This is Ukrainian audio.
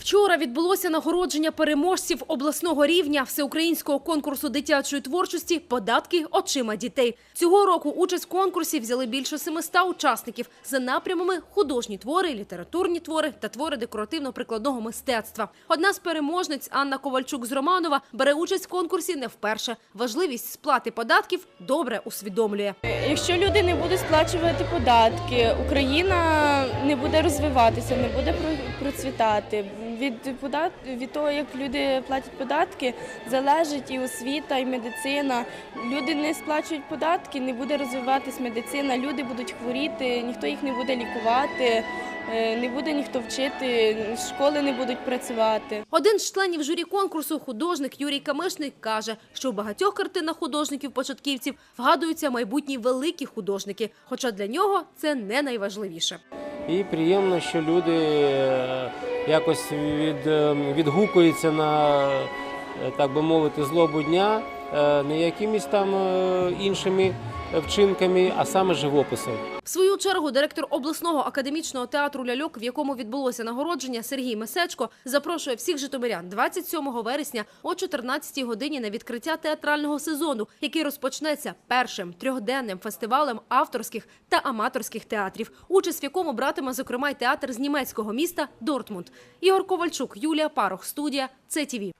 Вчора відбулося нагородження переможців обласного рівня всеукраїнського конкурсу дитячої творчості Податки очима дітей. Цього року участь в конкурсі взяли більше 700 учасників за напрямами художні твори, літературні твори та твори декоративно-прикладного мистецтва. Одна з переможниць Анна Ковальчук з Романова бере участь в конкурсі не вперше. Важливість сплати податків добре усвідомлює. Якщо люди не будуть сплачувати податки, Україна не буде розвиватися, не буде про- процвітати. Від подат... від того, як люди платять податки, залежить і освіта, і медицина. Люди не сплачують податки, не буде розвиватись медицина. Люди будуть хворіти, ніхто їх не буде лікувати, е, не буде ніхто вчити, школи не будуть працювати. Один з членів журі конкурсу, художник Юрій Камишник, каже, що в багатьох картинах художників-початківців вгадуються майбутні великі художники. Хоча для нього це не найважливіше. І приємно, що люди е, якось від, е, відгукуються на, е, так би мовити, злобу дня не якимись там іншими вчинками, а саме живописом. Свою чергу директор обласного академічного театру ляльок, в якому відбулося нагородження, Сергій Месечко, запрошує всіх житомирян 27 вересня о 14 годині на відкриття театрального сезону, який розпочнеться першим трьохденним фестивалем авторських та аматорських театрів, участь в якому братиме зокрема й театр з німецького міста Дортмунд. Ігор Ковальчук, Юлія Парох, студія ЦТВ.